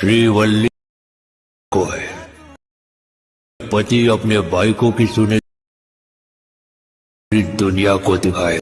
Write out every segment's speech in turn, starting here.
श्रीवल्ली को है पति अपने बाइकों की सुने। दुनिया को दिखाए।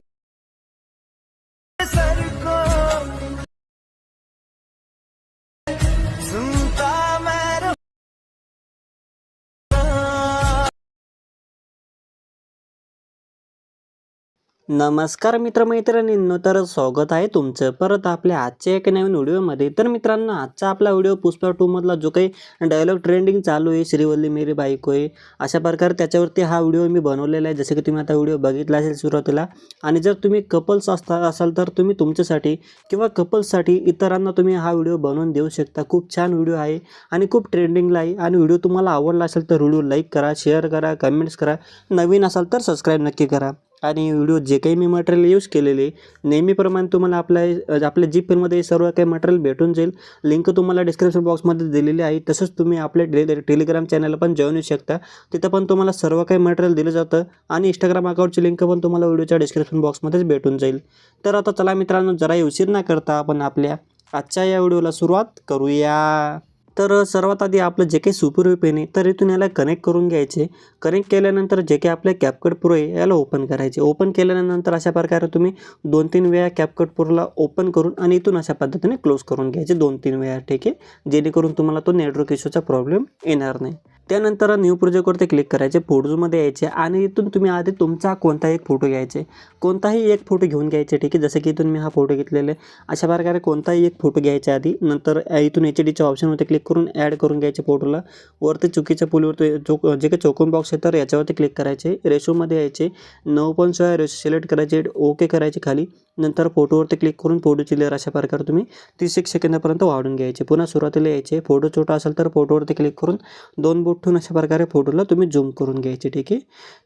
नमस्कार मित्रमैत्रिणींनो तर स्वागत आहे तुमचं परत आपल्या आजच्या एका नवीन व्हिडिओमध्ये. तर मित्रांनो आजचा आपला व्हिडिओ पुष्पा टूमधला जो काही डायलॉग ट्रेंडिंग चालू आहे श्रीवल्ली मेरी बायको आहे अशा प्रकारे त्याच्यावरती हा व्हिडिओ मी बनवलेला आहे. जसं की तुम्ही आता व्हिडिओ बघितला असेल सुरुवातीला आणि जर तुम्ही कपल्स असता असाल तर तुम्ही तुमच्यासाठी किंवा कपल्ससाठी इतरांना तुम्ही हा व्हिडिओ बनवून देऊ शकता. खूप छान व्हिडिओ आहे आणि खूप ट्रेंडिंगला आहे. आणि व्हिडिओ तुम्हाला आवडला असेल तर व्हिडिओ लाईक करा शेअर करा कमेंट्स करा. नवीन असाल तर सबस्क्राईब नक्की करा. आणि व्हिडिओ जे काही मी मटेरियल यूज केलेले नेहमीप्रमाणे तुम्हाला आपल्या आपल्या जी पेनमध्ये सर्व काही मटेरियल भेटून जाईल. लिंक तुम्हाला डिस्क्रिप्शन बॉक्समध्ये दिलेली आहे. तसंच तुम्ही आपल्या टे टेलिग्राम चॅनलला पण जॉईन होऊ शकता. तिथं पण तुम्हाला सर्व काही मटेरियल दिलं जातं आणि इंस्टाग्राम अकाउंटची लिंक पण तुम्हाला व्हिडिओच्या डिस्क्रिप्शन बॉक्समध्येच भेटून जाईल. तर आता चला मित्रांनो जरा उशीर न करता आपण आपल्या आजच्या या व्हिडिओला सुरुवात करूया. तर सर्वात आधी आपलं जे काही सुपर पेन आहे तर इथून याला कनेक्ट करून घ्यायचे. कनेक्ट केल्यानंतर जे काही आपल्या कॅपकट प्रो आहे याला ओपन करायचे. ओपन केल्यानंतर अशा प्रकारे तुम्ही दोन तीन वेळा कॅपकट प्रोला ओपन करून आणि इथून अशा पद्धतीने क्लोज करून घ्यायचे दोन तीन वेळा ठीक आहे? जेणेकरून तुम्हाला तो नेटवर्क इश्यूचा प्रॉब्लेम येणार नाही. त्यानंतर न्यू प्रोजेक्टवरती क्लिक करायचे फोटोजमध्ये यायचे आणि इथून तुम्ही आधी तुमचा कोणताही एक फोटो घ्यायचे. कोणताही एक फोटो घेऊन घ्यायचे ठीक आहे? जसं की इथून मी हा फोटो घेतलेला आहे. अशा प्रकारे कोणताही एक फोटो घ्यायचा आधी नंतर इथून एच डीच्या ऑप्शनवरती क्लिक करून ॲड करून घ्यायचे फोटोला वरती चुकीच्या पुलीवरती चोक जे काही चौकोन बॉक्स आहे तर याच्यावरती क्लिक करायचे. रेशोमध्ये यायचे. नऊ पण सोळा रेशो सिलेक्ट करायचे. ओके करायचे खाली. नंतर फोटोवरती क्लिक करून फोटोची लेअर अशा प्रकारे तुम्ही तीस एक सेकंदापर्यंत वाढून घ्यायचे. पुन्हा सुरुवातीला यायचे. फोटो छोटा असेल तर फोटोवरती क्लिक करून दोन बोट ठेवून अशा प्रकारे फोटोला तुम्ही झूम करून घ्यायचे ठीक आहे?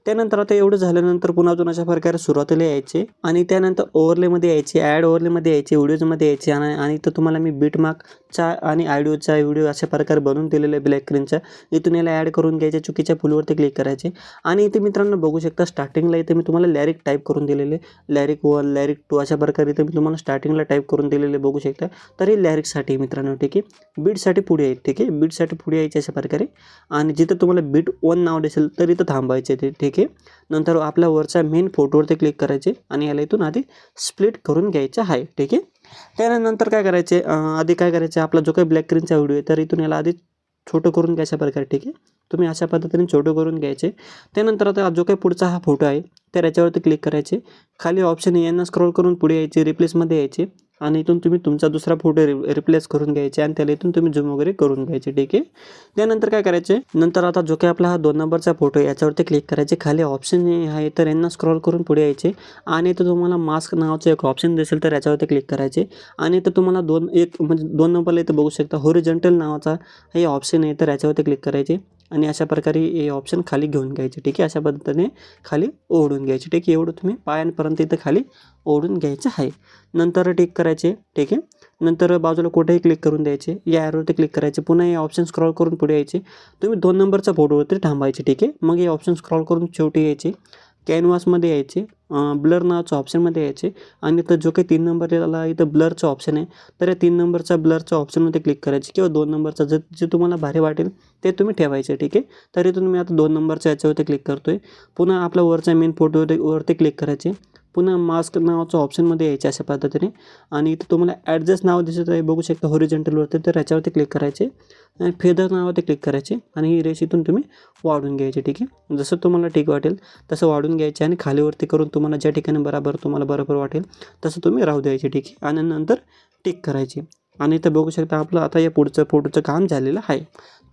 त्यानंतर आता एवढं झाल्यानंतर पुन्हा अजून अशा प्रकारे सुरुवातीला यायचे आणि त्यानंतर ओव्हरलेमध्ये यायचे ॲड ओव्हरलेमध्ये यायचे व्हिडिओजमध्ये यायचे आणि आणि तर तुम्हाला मी बीटमार्कचा आणि आयडिओचा व्हिडिओ अशा प्रकारे बनवून दिलेला आहे ब्लॅक स्क्रीनचा इथून याला ॲड करून घ्यायचे चुकीच्या फुलवरती क्लिक करायचे. आणि इथे मित्रांनो बघू शकता स्टार्टिंगला इथे मी तुम्हाला लॅरिक टाईप करून दिलेले. लॅरिक वन लॅरिक टू अशा प्रकारे इथं मी तुम्हाला स्टार्टिंगला टाईप करून दिलेले बघू शकता. तर हे लॅरिकसाठी मित्रांनो ठीक आहे? बीटसाठी पुढे आहेत ठीक आहे? बीटसाठी पुढे यायचे अशा प्रकारे. आणि जिथं तुम्हाला बीट वन नाव दिसेल तर इथं थांबायचे ते ठीक आहे? नंतर आपल्या वरच्या मेन फोटोवरती क्लिक करायचे आणि याला इथून आधी स्प्लिट करून घ्यायचं आहे ठीक आहे? त्यानंतर काय करायचे? आधी काय करायचे? आपला जो काही ब्लॅक स्क्रीनचा व्हिडिओ आहे तर इथून याला आधी छोटं करून घ्यायच्या प्रकारे ठीक आहे? तुम्ही अशा पद्धतीने छोटं करून घ्यायचे. त्यानंतर आता जो काही पुढचा हा फोटो आहे तर याच्यावरती क्लिक करायचे. खाली ऑप्शन यांना स्क्रॉल करून पुढे यायचे रिप्लेसमध्ये यायचे. आणि इथून तुम्ही तुमचा दुसरा फोटो रि रिप्लेस करून घ्यायचे आणि त्याला इथून तुम्ही झूम वगैरे करून घ्यायचे ठीक आहे? त्यानंतर काय करायचे? नंतर आता जो काही आपला हा दोन नंबरचा फोटो आहे याच्यावरती क्लिक करायचे. खाली ऑप्शन आहे तर यांना स्क्रॉल करून पुढे यायचे. आणि इथं तुम्हाला मास्क नावाचं एक ऑप्शन दिसेल तर याच्यावरती क्लिक करायचे. आणि इथं तुम्हाला दोन एक म्हणजे दोन नंबरला इथं बघू शकता. होरिजेंटल नावाचा हे ऑप्शन आहे तर याच्यावरती क्लिक करायचे. आणि अशा प्रकारे हे ऑप्शन खाली घेऊन घ्यायचे ठीक आहे? अशा पद्धतीने खाली ओढून घ्यायचे ठीक आहे? एवढं तुम्ही पायांपर्यंत इथं खाली ओढून घ्यायचं आहे. नंतर टिक करायचे ठीक आहे? नंतर बाजूला कुठेही क्लिक करून द्यायचे या ॲरोवरती क्लिक करायचे पुन्हा हे ऑप्शन स्क्रॉल करून पुढे यायचे. तुम्ही दोन नंबरचा फोटोवरती थांबायचे ठीक आहे? मग हे ऑप्शन स्क्रॉल करून शेवटी यायचे. कॅनव्हासमध्ये यायचे ब्लर नावाच्या ऑप्शनमध्ये यायचे. आणि इथं जो काही तीन नंबरला इथं ब्लरचं ऑप्शन आहे तर या तीन नंबरचा ब्लरच्या ऑप्शनमध्ये क्लिक करायचे किंवा दोन नंबरचा जे जे तुम्हाला भारी वाटेल ते तुम्ही ठेवायचे ठीक आहे? तर इथून मी आता दोन नंबरच्या याच्यावरती क्लिक करतो आहे पुन्हा आपल्या वरच्या मेन फोटोवरती वरती क्लिक करायचे. पुन्हा मास्क नावाचं ऑप्शनमध्ये यायचे अशा पद्धतीने. आणि इथं तुम्हाला ॲडजस्ट नाव दिसत आहे बघू शकता होरिजेंटलवरती तर याच्यावरती क्लिक करायचे. आणि फेदर नावावरती क्लिक करायचे. आणि ही रेष इथून तुम्ही वाढून घ्यायची ठीक आहे? जसं तुम्हाला ठीक वाटेल तसं वाढून घ्यायचे आणि खालीवरती करून तुम्हाला ज्या ठिकाणी बरोबर तुम्हाला बरोबर वाटेल तसं तुम्ही राहू द्यायचे ठीक आहे? आणि नंतर टिक करायची. आणि इथं बघू शकता आपलं आता या पुढचं फोटोचं काम झालेलं आहे.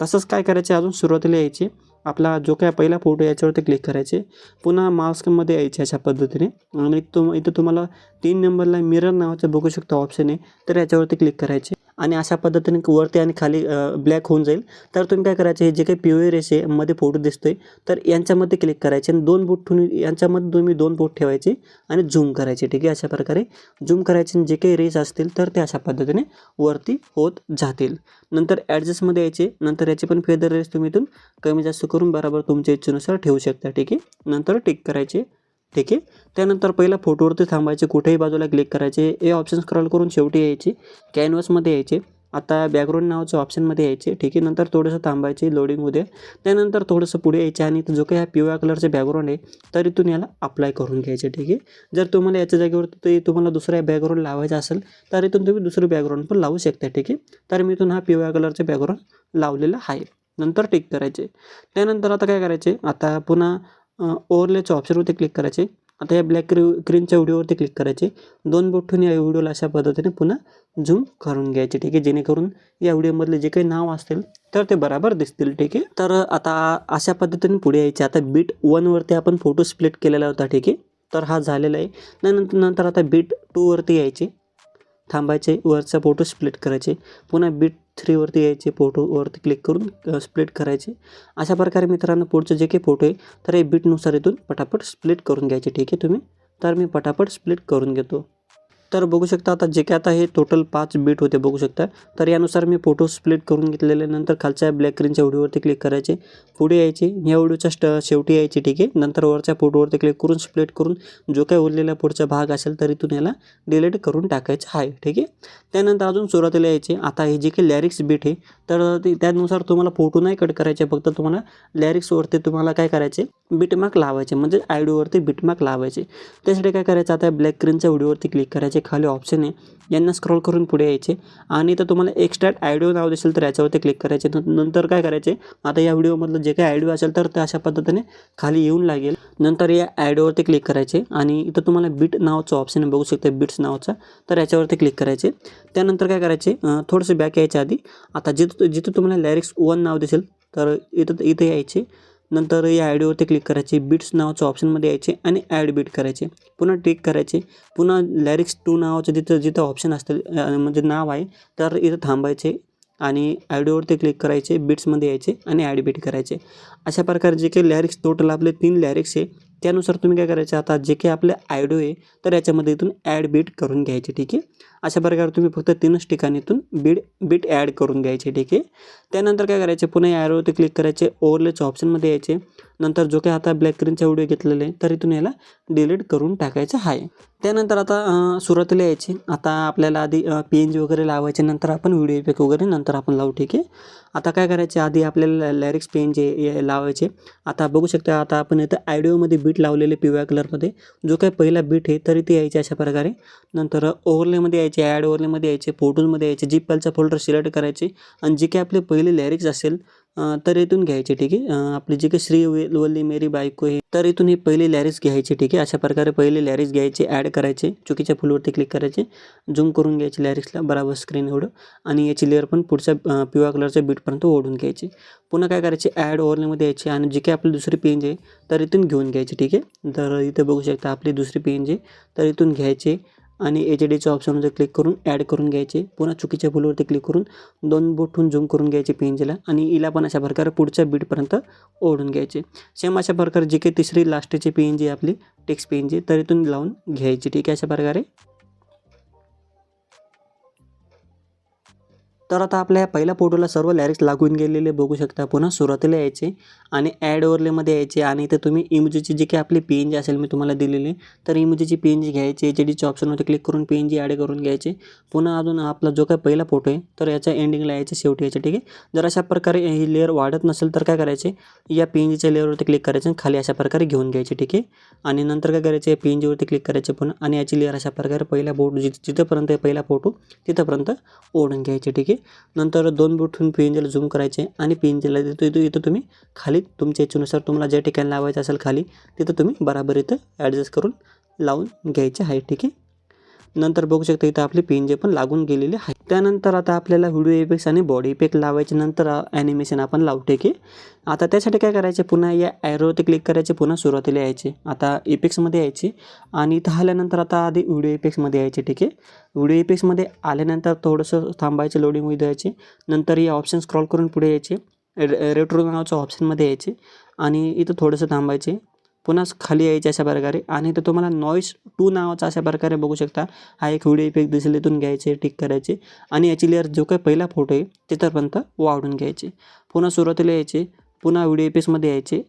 तसंच काय करायचे? अजून सुरुवातीला यायचे. आपला जो काय पहिला फोटो याच्यावरती क्लिक करायचे. पुन्हा मास्कमध्ये यायचे अशा पद्धतीने. आणि तुम इथं तुम्हाला तीन नंबरला मिरर नावाचं बघू शकता ऑप्शन आहे. तर याच्यावरती क्लिक करायचे. आणि अशा पद्धतीने वरती आणि खाली ब्लॅक होऊन जाईल. तर तुम्ही काय करायचे हे जे काही पिओ रेस आहे मध्ये फोटो दिसतोय तर यांच्यामध्ये क्लिक करायचे आणि दोन बोट ठेवून यांच्यामध्ये तुम्ही दोन बोट ठेवायचे आणि झूम करायचे ठीक आहे? अशा प्रकारे झूम करायचे आणि जे काही रेस असतील तर ते अशा पद्धतीने वरती होत जातील. नंतर ॲडजस्टमध्ये यायचे नंतर याचे पण फेदर रेस तुम्ही इथून कमी जास्त करून बरोबर तुमच्या इच्छेनुसार ठेवू शकता ठीक आहे? नंतर टिक करायचे. ठीक आहे. त्यानंतर पहिला फोटोवरती थांबायचे कुठेही बाजूला क्लिक करायचे हे ऑप्शन स्क्रॉल करून शेवटी यायचे कॅनव्हासमध्ये यायचे आता बॅकग्राऊंड नावाच्या ऑप्शनमध्ये यायचे ठीक आहे. नंतर थोडंसं थांबायचे लोडिंग होऊ त्यानंतर थोडंसं पुढे यायचे आणि जो काही हा पिवळ्या कलरचे बॅकग्राऊंड आहे तर इथून याला अप्लाय करून घ्यायचे ठीक आहे. जर तुम्हाला याच्या जागेवरती तुम्हाला दुसऱ्या बॅकग्राऊंड लावायचं असेल तर इथून तुम्ही दुसरं बॅकग्राऊंड पण लावू शकता ठीक आहे. तर मी इथून हा पिवळ्या कलरचे बॅकग्राऊंड लावलेला आहे. नंतर टिक करायचे. त्यानंतर आता काय करायचे? आता पुन्हा ओवरलेच्या ऑप्शनवरती क्लिक करायचे. आता या ब्लॅक क्री क्रीनच्या व्हिडिओवरती क्लिक करायचे. दोन बोटून या व्हिडिओला अशा पद्धतीने पुन्हा झूम करून घ्यायचे ठीक आहे? जेणेकरून या व्हिडिओमधले जे काही नाव असतील तर ते बराबर दिसतील ठीक आहे? तर आता अशा पद्धतीने पुढे यायचे. आता बीट वनवरती आपण फोटो स्प्लिट केलेला होता ठीक आहे? तर हा झालेला आहे. त्यानंतर नंतर आता बीट टूवरती यायचे. थांबायचे वरचा फोटो स्प्लिट करायचे. पुन्हा बीट थ्रीवरती यायचे फोटोवरती क्लिक करून स्प्लिट करायचे. अशा प्रकारे मित्रांनो पुढचे जे काही फोटो आहे तर हे बीटनुसार इथून पटापट स्प्लिट करून घ्यायचे. ठीक आहे तुम्ही? तर मी पटापट स्प्लिट करून घेतो. तर बघू शकता आता जे काय आता हे टोटल पाच बीट होते बघू शकता. तर यानुसार मी फोटो स्प्लिट करून घेतलेले नंतर खालच्या ब्लॅक स्क्रीनच्या व्हिडिओवरती क्लिक करायचे पुढे यायचे या व्हिडिओच्या स्ट शेवटी यायचे ठीक आहे. नंतर वरच्या फोटोवरती क्लिक करून स्प्लिट करून जो काय उरलेला पुढचा भाग असेल तरी इथून याला डिलीट करून टाकायचं आहे ठीक आहे. त्यानंतर अजून सुरुवातीला यायचे आता हे जे काही लॅरिक्स बीट आहे तर ते त्यानुसार तुम्हाला फोटो नाही कट करायचे फक्त तुम्हाला लॅरिक्सवरती तुम्हाला काय करायचे बीटमार्क लावायचे म्हणजे आयडीवरती बीटमार्क लावायचे. त्यासाठी काय करायचं आता ब्लॅक स्क्रीनच्या व्हिडिओवरती क्लिक करायचे खाली ऑप्शन आहे यांना स्क्रॉल करून पुढे यायचे. आणि तर तुम्हाला एक्स्ट्रा आयडिओ नाव दिसेल तर याच्यावरती क्लिक करायचे. नंतर काय करायचे? आता या व्हिडिओमधलं जे काही आयडिओ असेल तर ते अशा पद्धतीने खाली येऊन लागेल. नंतर या आयडिओवरती क्लिक करायचे. आणि इथं तुम्हाला बीट नावाचं ऑप्शन आहे बघू शकता बिट्स नावाचा. तर याच्यावरती क्लिक करायचे. त्यानंतर काय करायचे? थोडंसं बॅक यायच्या आधी. आता जिथं जिथं तुम्हाला लॅरिक्स वन नाव दिसेल तर इथं इथं यायचे. नंतर या आयडिओवरती क्लिक करायचे बीट्स नावाचं ऑप्शनमध्ये यायचे आणि ॲड बीट करायचे. पुन्हा टिक करायचे. पुन्हा लॅरिक्स टू नावाचं जिथं जिथं ऑप्शन असतं म्हणजे नाव आहे तर इथं थांबायचे आणि आयडिओवरती क्लिक करायचे बीट्समध्ये यायचे आणि ॲड बीट करायचे. अशा प्रकारे जे काही लॅरिक्स टोटल आपले तीन लॅरिक्स आहे त्यानुसार तुम्ही काय करायचे? आता जे काही आपले आयडिओ आहे तर याच्यामध्ये इथून ॲड बीट करून घ्यायचे ठीक आहे? अशा प्रकारे तुम्ही फक्त तीनच ठिकाणीतून बीड बीट बीट ॲड करून घ्यायचे ठीक आहे? त्यानंतर काय करायचे? पुन्हा या ॲरोवरती क्लिक करायचे. ओव्हरलेच्या ऑप्शनमध्ये यायचे. नंतर जो काही आता ब्लॅक स्क्रीनचा व्हिडिओ घेतलेला आहे तर इथून याला डिलीट करून टाकायचं आहे. त्यानंतर आता सुरुवातीला यायचे. आता आपल्याला आधी पी एन जी वगैरे लावायचे नंतर आपण व्हिडिओ इफेक्ट वगैरे नंतर आपण लावू ठीक आहे? आता काय करायचे? आधी आपल्याला लॅरिक्स पेन जी लावायचे. आता बघू शकता आता आपण इथं आयडिओमध्ये बीट लावलेले पिवळ्या कलरमध्ये जो काही पहिला बीट आहे तरी ते यायचे अशा प्रकारे. नंतर ओव्हरलेमध्ये यायचे. ॲड ओव्हरलेमध्ये यायचे फोटोजमध्ये यायचे जी फाईलचा फोल्डर सिलेक्ट करायचे आणि जे काही आपले पहिले लॅरिक्स असेल तर इथून घ्यायचे ठीक आहे? आपली जी काही श्री वल्ली मेरी बायको हे तर इथून हे पहिले लॅरिक्स घ्यायचे ठीक आहे? अशा प्रकारे पहिले लॅरिक्स घ्यायचे ॲड करायचे चुकीच्या फुलवरती क्लिक करायचे झूम करून घ्यायचे लॅरिक्सला बराबर स्क्रीन एवढं आणि याची लेअर पण पुढच्या पिवळ्या कलरच्या बीटपर्यंत ओढून घ्यायची. पुन्हा काय करायचे? ॲड ओव्हरलेमध्ये यायचे आणि जी काही आपली दुसरी पेंज आहे तर इथून घेऊन घ्यायची ठीक आहे? तर इथे बघू शकता आपली दुसरी पेंज आहे तर इथून घ्यायचे आणि एच डीच्या ऑप्शनवर क्लिक करून ॲड करून घ्यायचे. पुन्हा चुकीच्या फुलवरती क्लिक करून दोन बोटून झूम करून घ्यायचे पेंजला आणि इला पण अशा प्रकारे पुढच्या बीटपर्यंत ओढून घ्यायचे. सेम अशा प्रकारे जे काही तिसरी लास्टची एन जी आपली टेक्स्ट एन जी तर इथून लावून घ्यायची. ठीक आहे? अशा प्रकारे तर आता आपल्या या पहिल्या फोटोला सर्व लॅरिक्स लागून गेलेले बघू शकता. पुन्हा सुरुवातीला यायचे आणि ॲड ओवरलेमध्ये यायचे आणि इथे तुम्ही इमोजीची जी काही आपली पी एन जी असेल मी तुम्हाला दिलेली तर इमोजीची पी एन जी घ्यायची एच डीच्या ऑप्शनवरती क्लिक करून पी एन जी ॲड करून घ्यायचे. पुन्हा अजून आपला जो काही पहिला फोटो आहे तर याच्या एंडिंगला यायचे शेवटी यायचे ठीक आहे? जर अशा प्रकारे ही लेअर वाढत नसेल तर काय करायचे? या पी एन जीच्या लेअरवरती क्लिक करायचे आणि खाली अशा प्रकारे घेऊन घ्यायचे ठीक आहे? आणि नंतर काय करायचे? पी एन जीवरती क्लिक करायचे पुन्हा आणि याची लेअर अशा प्रकारे पहिला फोटो जिथं जिथंपर्यंत पहिला फोटो तिथंपर्यंत ओढून घ्यायचे ठीक आहे? नंतर दोन बूट पी एन जीला झूम करायचे आणि पी एन जीला इथं इथं तुम्ही खाली तुमच्या इच्छेनुसार तुम्हाला ज्या ठिकाणी लावायचं असेल खाली तिथं तुम्ही बराबर इथं ॲडजस्ट करून लावून घ्यायचे. आहे ठीक आहे? नंतर बघू शकता इथं आपले पेन जे पण लागून गेलेले आहे. त्यानंतर आता आपल्याला व्हिडिओ इफेक्ट्स आणि बॉडी इफेक्ट लावायचे नंतर ॲनिमेशन आपण लावू ठीक आहे आता त्यासाठी काय करायचे पुन्हा या ॲरोवरती क्लिक करायचे पुन्हा सुरुवातीला यायचे. आता इफेक्ट्समध्ये यायचे आणि इथं आल्यानंतर आता आधी व्हिडिओ इफेक्ट्समध्ये यायचे ठीक आहे. व्हिडिओ इफेक्ट्समध्ये आल्यानंतर थोडंसं थांबायचे लोडिंग होऊ द्यायचे. नंतर या ऑप्शन स्क्रॉल करून पुढे यायचे. रे रेट्रो नावाच्या ऑप्शनमध्ये यायचे आणि इथं थोडंसं थांबायचे. पुन्हा खाली यायचे अशा प्रकारे. आणि तर तुम्हाला नॉईस टू नावाचा अशा प्रकारे बघू शकता. हा एक व्हिडिओ इफेक्ट दिसेल इथून घ्यायचे टिक करायचे. आणि याची लेअर जो काही पहिला फोटो आहे तिथंपर्यंत वाढून घ्यायचे. पुन्हा सुरुवातीला यायचे पुन्हा व्हिडिओ इफेक्ट्समध्ये यायचे.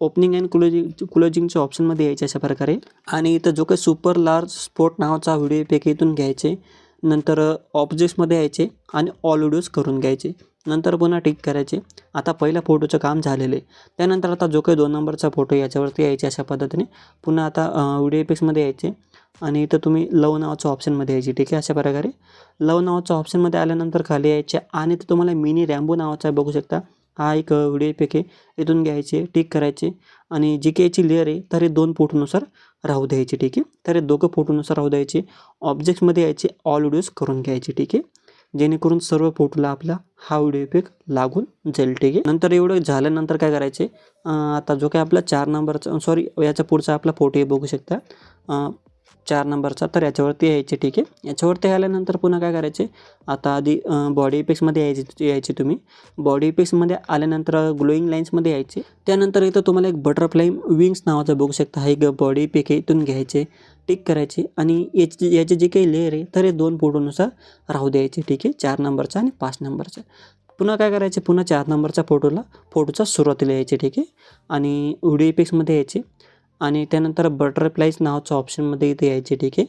ओपनिंग अँड क्लोजिंग क्लोजिंगच्या ऑप्शनमध्ये यायचे अशा प्रकारे. आणि इथं जो काही सुपर लार्ज स्पोर्ट नावाचा व्हिडिओ इफेक्ट इथून घ्यायचे. नंतर ऑब्जेक्ट्समध्ये यायचे आणि ऑल व्हिडिओज करून घ्यायचे. नंतर पुन्हा टिक करायचे. आता पहिल्या फोटोचं काम झालेलं आहे. त्यानंतर आता जो काही दोन नंबरचा फोटो याच्यावरती यायचे अशा पद्धतीने. पुन्हा आता व्हिडिओ इफेक्ट्समध्ये यायचे. आणि इथं तुम्ही लव नावाच्या ऑप्शनमध्ये यायची ठीक आहे? अशा प्रकारे. लव नावाच्या ऑप्शनमध्ये आल्यानंतर खाली यायचे आणि इथं तुम्हाला मिनी रॅम्बो नावाचा बघू शकता. हा एक व्हिडिओ इफेक्ट आहे. इथून घ्यायचे टिक करायचे. आणि जी काही याची लेअर आहे तर हे दोन फोटोनुसार राहू द्यायची ठीक आहे? तर हे दोघं फोटोनुसार राहू द्यायचे. ऑब्जेक्ट्समध्ये यायचे ऑल व्हिडिओज करून घ्यायचे ठीक आहे? जेणेकरून सर्व फोटोला आपला हा व्हिडिओ इफेक्ट लागून जाईल ठीक आहे नंतर एवढं झाल्यानंतर काय करायचे? आता जो काय आपला चार नंबरचा सॉरी याच्या पुढचा आपला फोटो बघू शकता. चार नंबरचा तर याच्यावरती यायचे ठीक आहे. याच्यावरती आल्यानंतर पुन्हा काय करायचे? आता आधी बॉडी इफेक्ट्समध्ये यायचे यायचे तुम्ही. बॉडी इफेक्ट्समध्ये आल्यानंतर ग्लोईंग लाईन्समध्ये यायचे. त्यानंतर इथं तुम्हाला एक बटरफ्लाय विंग्स नावाचा बघू शकता. हा एक बॉडी इफेक्ट आहे इथून घ्यायचे टिक करायचे आणि याची याचे जे काही लेअर आहे तर हे दोन फोटोनुसार राहू द्यायचे ठीक आहे. चार नंबरचा आणि पाच नंबरचा. पुन्हा काय करायचे? पुन्हा चार नंबरच्या फोटोला फोटोचा सुरुवातीला यायचे ठीक आहे. आणि व्हिडिओ इफेक्ट्समध्ये यायचे. आणि त्यानंतर बटरफ्लाईज नावाचं ऑप्शनमध्ये इथे यायचे ठीक आहे?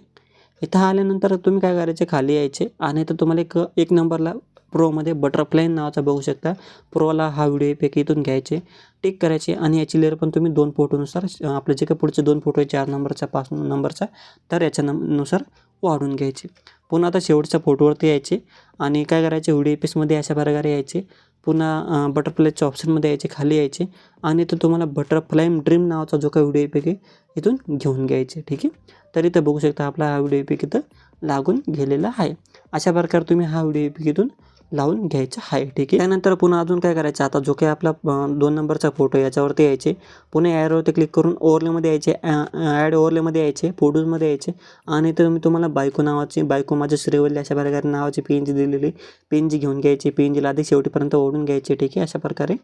इथं आल्यानंतर तुम्ही काय करायचे? खाली यायचे. आणि तर तुम्हाला एक एक नंबरला प्रोमध्ये बटरफ्लाय नावाचा बघू शकता. प्रोला हा व्हिडिओ इफेक्ट इथून घ्यायचे. टिक करायचे. आणि याची लेअर पण तुम्ही दोन फोटोनुसार आपले जे काही पुढचे दोन फोटो आहे चार नंबरचा पाच नंबरचा तर याच्या नमनुसार वाढून घ्यायचे. पुन्हा आता शेवटच्या फोटोवरती यायचे. आणि काय करायचे? व्हिडिओ इफेक्ट्समध्ये अशा प्रकारे यायचे. पुन्हा बटरफ्लायच्या ऑप्शनमध्ये यायचे खाली यायचे. आणि तर तुम्हाला बटरफ्लायम ड्रीम नावाचा जो काही व्हिडिओ इफेक्ट आहे इथून घेऊन घ्यायचे ठीक आहे? तर इथं बघू शकता आपला हा व्हिडिओ इफेक्ट इथं लागून गेलेला आहे. अशा प्रकारे तुम्ही हा व्हिडिओ इफेक्ट इथून लावून घ्यायचं आहे. ठीक आहे. त्यानंतर पुन्हा अजून काय करायचं? आता जो काही आपला दोन नंबरचा फोटो याच्यावरती यायचे. पुन्हा ॲडवरती क्लिक करून ओवरलेमध्ये यायचे. ॲड ओवरलेमध्ये यायचे. फोटोजमध्ये यायचे. आणि तर मी तुम्हाला बायको नावाची बायको माझ्या श्रीवल्ली अशा प्रकारे नावाची पी एन जी दिलेली पी एन जी घेऊन घ्यायची. पी एन जीला आधी शेवटीपर्यंत ओढून घ्यायची. ठीक आहे. अशा प्रकारे.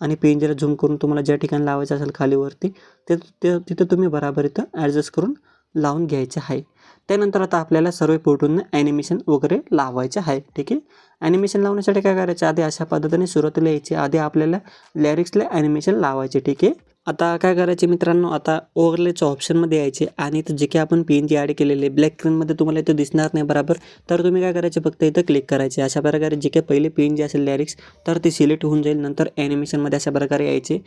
आणि पी एन झूम करून तुम्हाला ज्या ठिकाणी लावायचं असेल खालीवरती ते ते तिथं तुम्ही बराबर इथं ॲडजस्ट करून लावून घ्यायचे आहे. त्यानंतर आता आपल्याला सर्व फोटोंना ॲनिमेशन वगैरे लावायचे आहे ठीक आहे? ॲनिमेशन लावण्यासाठी काय करायचं? आधी अशा पद्धतीने सुरुवातीला यायची. आधी आपल्याला लॅरिक्सला ॲनिमेशन लावायचे ठीक आहे? आता काय करायचे मित्रांनो? आता ओव्हरलेच्या ऑप्शनमध्ये यायचे आणि इथं जे काही आपण पी एन जी ॲड केलेले ब्लॅक स्क्रीनमध्ये तुम्हाला इथं दिसणार नाही बरोबर. तर तुम्ही काय करायचे? फक्त इथं क्लिक करायचे. अशा प्रकारे जे काही पहिले पी एन जी असेल लॅरिक्स तर ते सिलेक्ट होऊन जाईल. नंतर ॲनिमेशनमध्ये अशा प्रकारे यायचे.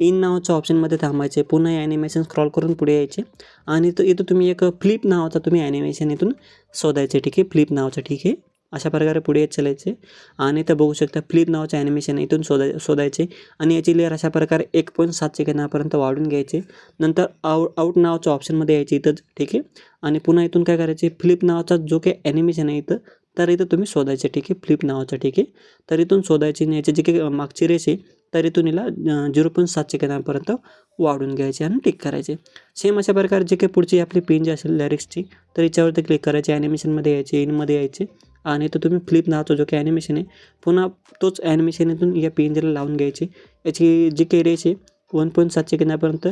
इन नावाच्या ऑप्शनमध्ये थांबायचे. पुन्हा ॲनिमेशन स्क्रॉल करून पुढे यायचे. आणि इथं इथं तुम्ही एक फ्लिप नावाचा तुम्ही ॲनिमेशन इथून शोधायचे. ठीक आहे? फ्लिप नावाचं. ठीक आहे? अशा प्रकारे पुढे येत चालायचे. आणि इथं बघू शकता फ्लिप नावाचं ॲनिमेशन इथून शोधाय शोधायचे आणि याची लेअर अशा प्रकारे एक पॉईंट सात सेकंदापर्यंत वाढून घ्यायचे. नंतर आउट आऊट नावाच्या ऑप्शनमध्ये यायचे इथंच ठीक आहे? आणि पुन्हा इथून काय करायचे? फ्लिप नावाचा जो काही ॲनिमेशन आहे इथं तर इथं तुम्ही शोधायचे ठीक आहे? फ्लिप नावाचं ठीक आहे? तर इथून शोधायचे आणि याची जी काही मागची रेस आहे तर इथून हिला झिरो पॉईंट सात सेकंदापर्यंत वाढून घ्यायचे आणि टिक करायचे. सेम अशा प्रकारे जे काही पुढची आपली पेन जी असेल लिरिक्सची तर याच्यावरती क्लिक करायचे. ॲनिमेशनमध्ये यायचे इनमध्ये यायचे. आणि तर तुम्ही फ्लिप नावाचा जो काही ॲनिमेशन आहे पुन्हा तोच ॲनिमेशन इथून या पेंजरला लावून घ्यायचे. याची जी काही रेस आहे वन पॉईंट सात सेकंदापर्यंत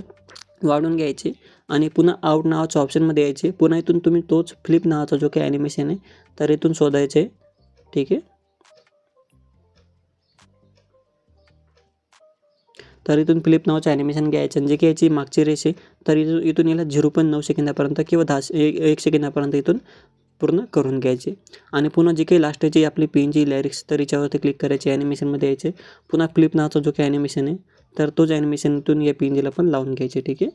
वाढून घ्यायचे आणि पुन्हा आउट नावाच्या ऑप्शनमध्ये यायचे. पुन्हा इथून तुम्ही तोच फ्लिप नावाचा जो काही ॲनिमेशन आहे तर इथून शोधायचे. ठीक आहे? तर इथून फ्लिप नावाचं ॲनिमेशन घ्यायचं आणि जे की याची मागची रेस आहे तर इथून इथून याला झिरो पॉईंट नऊ सेकंदापर्यंत किंवा दहा एक एक सेकंदापर्यंत इथून पूर्ण करून घ्यायचे. आणि पुन्हा जे काही लास्टची आपली पेन जी लॅरिक्स तर याच्यावरती क्लिक करायची ॲनिमेशनमध्ये यायचे. पुन्हा क्लिप नावाचा जो काही ॲनिमेशन आहे तर तोच ॲनिमेशन इथून या जीला पण लावून घ्यायचे ठीक आहे?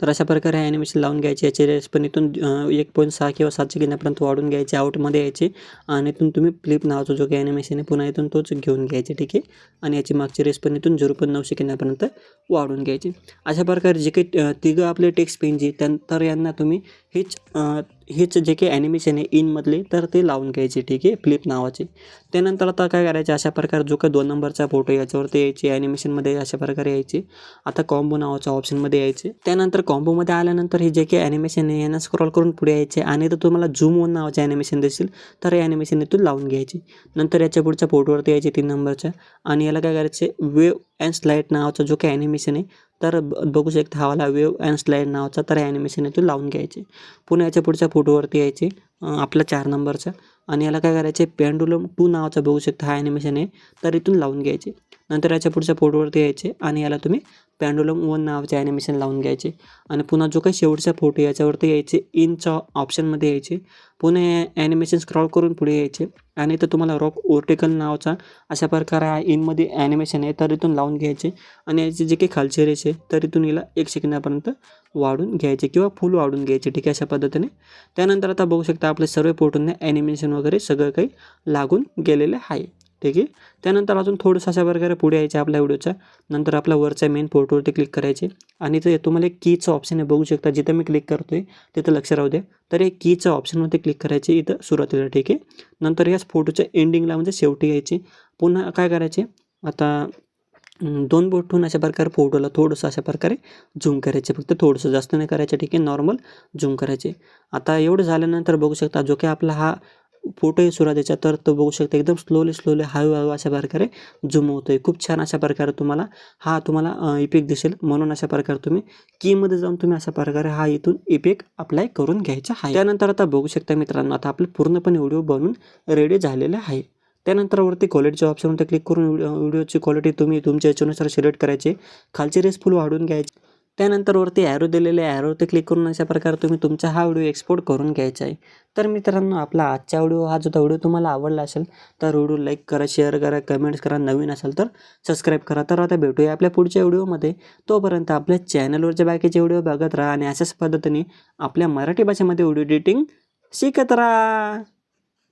तर अशा प्रकारे ॲनिमेशन लावून घ्यायचे. याचे रेस पण इथून एक पॉईंट सहा किंवा सात सेकंदापर्यंत वाढून घ्यायचे आउटमध्ये यायचे. आणि इथून तुम्ही फ्लिप नावाचा जो काही ॲनिमेशन आहे पुन्हा इथून तोच घेऊन घ्यायचे ठीक आहे? आणि याची मागची रेस पण इथून झिरो पॉईंट नऊ सेकंदापर्यंत वाढून घ्यायची. अशा प्रकारे जे काही तिघं आपले टेक्स्ट पेन जी त्यानंतर यांना तुम्ही हेच हेच जे काही ॲनिमेशन आहे इनमधले तर ते लावून घ्यायचे ठीक आहे फ्लिप नावाचे. त्यानंतर आता काय करायचे अशा प्रकारे जो काही दोन नंबरचा फोटो याच्यावरती यायचे ॲनिमेशनमध्ये अशा प्रकारे यायचे. आता कॉम्बो नावाच्या ऑप्शनमध्ये यायचे. त्यानंतर कॉम्बोमध्ये आल्यानंतर हे जे काही ॲनिमेशन आहे यांना स्क्रॉल करून पुढे यायचे. आणि तर तुम्हाला झूम वन नावाचे ॲनिमेशन दिसेल तर हे ॲनिमेशन इथून लावून घ्यायचे. नंतर याच्या पुढच्या फोटोवरती यायचे तीन नंबरच्या आणि याला काय करायचे वेव अँड स्लाईट नावाचा जो काही ॲनिमेशन आहे तर ब- बघू शकता हवाला वाला वेव अँड स्लाईड नावाचा तर ॲनिमेशन इथून लावून घ्यायचे. पुन्हा याच्या पुढच्या फोटोवरती यायचे आपला चार नंबरचा. आणि याला काय करायचे पेंडुलम टू नावाचा बघू शकता हा ॲनिमेशन आहे तर इथून लावून घ्यायचे. नंतर याच्या पुढच्या फोटोवरती यायचे आणि याला तुम्ही पॅन्डुलम वन नावाचे ॲनिमेशन लावून घ्यायचे. आणि पुन्हा जो काही शेवटचा फोटो याच्यावरती यायचे इनच्या ऑप्शनमध्ये यायचे. पुन्हा ॲनिमेशन स्क्रॉल करून पुढे यायचे. आणि इथं तुम्हाला रॉक ओर्टिकल नावाचा अशा प्रकारे हा इनमध्ये ॲनिमेशन आहे तर इथून लावून घ्यायचे. आणि याचे जे काही खालचे रेष आहे तर इथून हिला एक सेकंदापर्यंत वाढून घ्यायचे किंवा फुल वाढून घ्यायचे ठीक आहे अशा पद्धतीने. त्यानंतर आता बघू शकता आपले सर्व फोटोंना ॲनिमेशन वगैरे सगळं काही लागून गेलेलं आहे. ठीक आहे? त्यानंतर अजून थोडंसं अशा प्रकारे पुढे यायचे आपल्या व्हिडिओच्या. नंतर आपला वरच्या मेन फोटोवरती क्लिक करायचे. आणि ते तुम्हाला एक कीचं ऑप्शन आहे बघू शकता. जिथं मी क्लिक करतो आहे तिथं लक्ष राहू द्या. तर एक कीचं ऑप्शनवरती क्लिक करायचे इथं सुरुवातीला ठीक आहे? नंतर याच फोटोच्या एंडिंगला म्हणजे शेवटी यायचे. पुन्हा काय करायचे? आता दोन बोट ठेवून अशा प्रकारे फोटोला थोडंसं अशा प्रकारे झूम करायचे. फक्त थोडंसं जास्त नाही करायचं ठीक आहे? नॉर्मल झूम करायचे. आता एवढं झाल्यानंतर बघू शकता जो काही आपला हा फोटो सुरुवात सुरुवातीचा तर तो बघू शकता एकदम स्लोली स्लोली हळूहळू अशा प्रकारे झूम होतो आहे खूप छान अशा प्रकारे तुम्हाला हा तुम्हाला इफेक्ट दिसेल. म्हणून अशा प्रकारे तुम्ही कीमध्ये जाऊन तुम्ही अशा प्रकारे हा इथून इफेक्ट अप्लाय करून घ्यायचा आहे. त्यानंतर आता बघू शकता मित्रांनो आता आपले पूर्णपणे व्हिडिओ बनवून रेडी झालेले आहे. त्यानंतर वरती क्वालिटीच्या ऑप्शनवरती क्लिक करून व्हिडिओची क्वालिटी तुम्ही तुमच्या याच्यानुसार सिलेक्ट करायचे. खालचे रेस फुल वाढून घ्यायचे. त्यानंतर वरती ॲरो दिलेले ॲरोवरती क्लिक करून अशा प्रकारे तुम्ही तुमचा हा व्हिडिओ एक्सपोर्ट करून घ्यायचा आहे. तर मित्रांनो आपला आजचा व्हिडिओ हा जो व्हिडिओ तुम्हाला आवडला असेल तर व्हिडिओ लाईक करा शेअर करा कमेंट्स करा. नवीन असेल तर सबस्क्राईब करा. तर आता भेटूया आपल्या पुढच्या व्हिडिओमध्ये तोपर्यंत आपल्या चॅनलवरच्या बाकीचे व्हिडिओ बघत राहा आणि अशाच पद्धतीने आपल्या मराठी भाषेमध्ये व्हिडिओ एडिटिंग शिकत राहा.